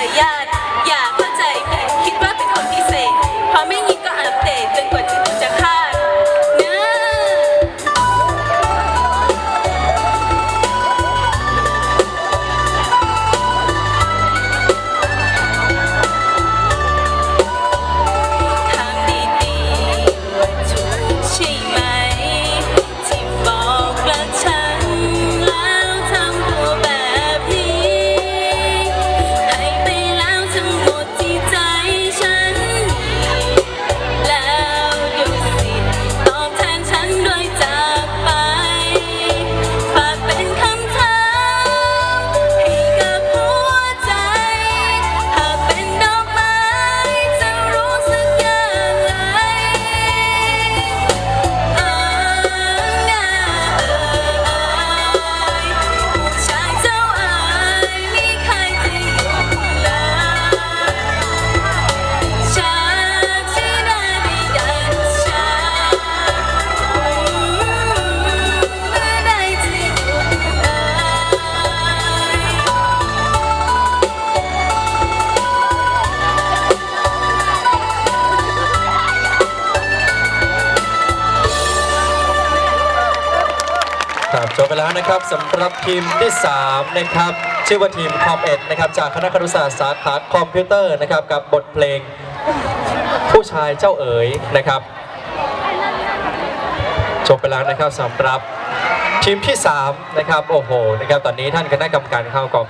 ารยาตอย่า ไปแล้วนะครับสำหรับทีมที่ 3 นะครับ ชื่อว่าทีมคอมเอ็ดนะครับ จากคณะครุศาสตร์สาขาคอมพิวเตอร์นะครับ กับบทเพลง ผู้ชายเจ้าเอ๋ยนะครับจบไปแล้วนะครับสำหรับทีมที่ 3 นะครับ โอ้โหนะครับตอนนี้ท่านคณะกรรมการเข้ากอง